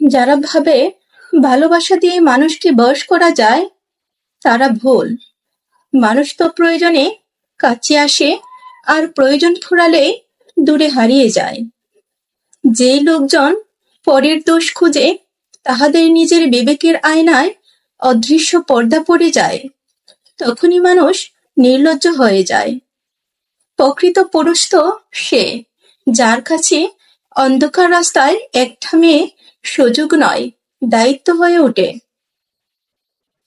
যারা ভাবে ভালোবাসা দিয়ে মানুষকে বশ করা যায়, তারা ভুল। মানুষ তো প্রয়োজনে কাছে আসে আর প্রয়োজন ফুরালে দূরে হারিয়ে যায়। যেই লোকজন পরের দোষ খুঁজে, তাহাদের নিজের বিবেকের আয়নায় অদৃশ্য পর্দা পড়ে যায়। তখনই মানুষ নির্লজ্জ হয়ে যায়। প্রকৃত পুরুষ তো সে, যার কাছে অন্ধকার রাস্তায় একটা মেয়ে সুযোগ নয়, দায়িত্ব হয়ে ওঠে।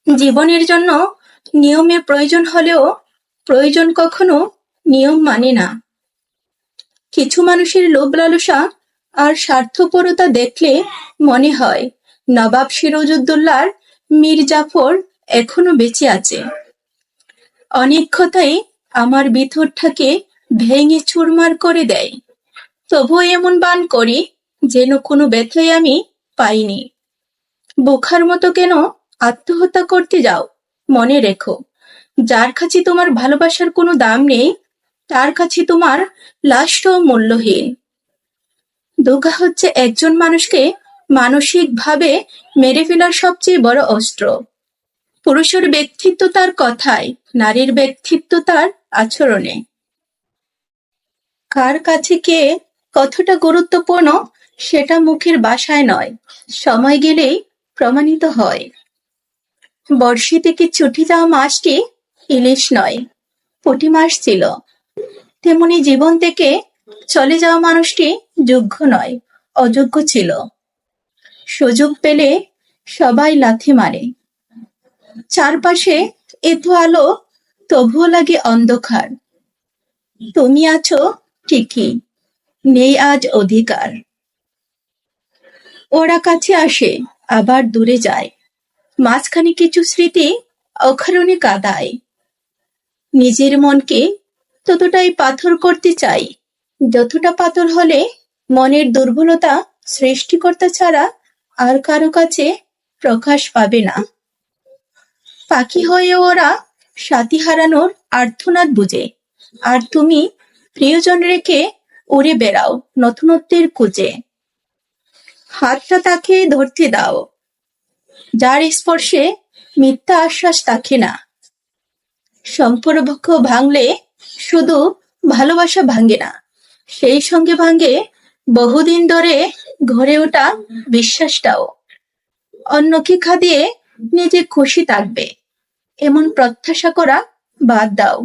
জীবনের জন্য নিয়মের প্রয়োজন হলেও প্রয়োজন কখনো নিয়ম মানে না। কিছু মানুষের লোভ লালসা আর স্বার্থপরতা দেখলে মনে হয় নবাব সিরাজউদ্দৌলার মীর জাফর এখনও বেঁচে আছে। অনেক কথাই আমার ভিতরটাকে ভেঙে চুরমার করে দেয়। তবুও এমন বান করি যেন কোনো ব্যথাই আমি পাইনি। বোখার মতো কেন আত্মহত্যা করতে যাও? মনে রেখো, যার কাছে তোমার ভালোবাসার কোনো দাম নেই, তার কাছে তোমার লাশটাও মূল্যহীন। দুঃখা হচ্ছে একজন মানুষকে মানসিকভাবে মেরে ফেলার সবচেয়ে বড় অস্ত্র। পুরুষের ব্যক্তিত্ব তার কথায়, নারীর ব্যক্তিত্ব তার আচরণে। কার কাছে কে কতটা গুরুত্বপূর্ণ, সেটা মুখের বাসায় নয়, সময় গেলেই প্রমাণিত হয়। বর্ষি থেকে ছুটি যাওয়া মাসটি ইলিশ নয়, পুঁটি মাস ছিল। তেমনি জীবন থেকে চলে যাওয়া মানুষটি যোগ্য নয়, অযোগ্য ছিল। সুযোগ পেলে সবাই লাথি মারে। চারপাশে এত আলো, তবুও লাগে অন্ধকার। তুমি আছো ঠিকই। নেই আজ অধিকার। ওরা কাছে আসে, আবার দূরে যায়। মাঝখানে কিছু স্মৃতি অকারণে কাদায়। নিজের মনকে ততটাই পাথর করতে চাই, যতটা পাথর হলে মনের দুর্বলতা সৃষ্টিকর্তা ছাড়া আর কারও কাছে প্রকাশ পাবে না। পাখি হয়ে ওরা সাথী হারানোর আর্থনাদ বুঝে। আর তুমি প্রিয়জন রেখে উড়ে বেড়াও নতুনত্বের খুঁজে হাতটা তাকে ধরতে দাও। যার স্পর্শে মিথ্যা আশ্বাস থাকে না। সম্পর্ক ভাঙলে শুধু ভালোবাসা ভাঙে না, সেই সঙ্গে ভাঙে বহুদিন ধরে ঘরে ওঠা বিশ্বাসটাও। অন্যকে খাদিয়ে নিজে খুশি থাকবে, এমন প্রত্যাশা করা বাদ দাও।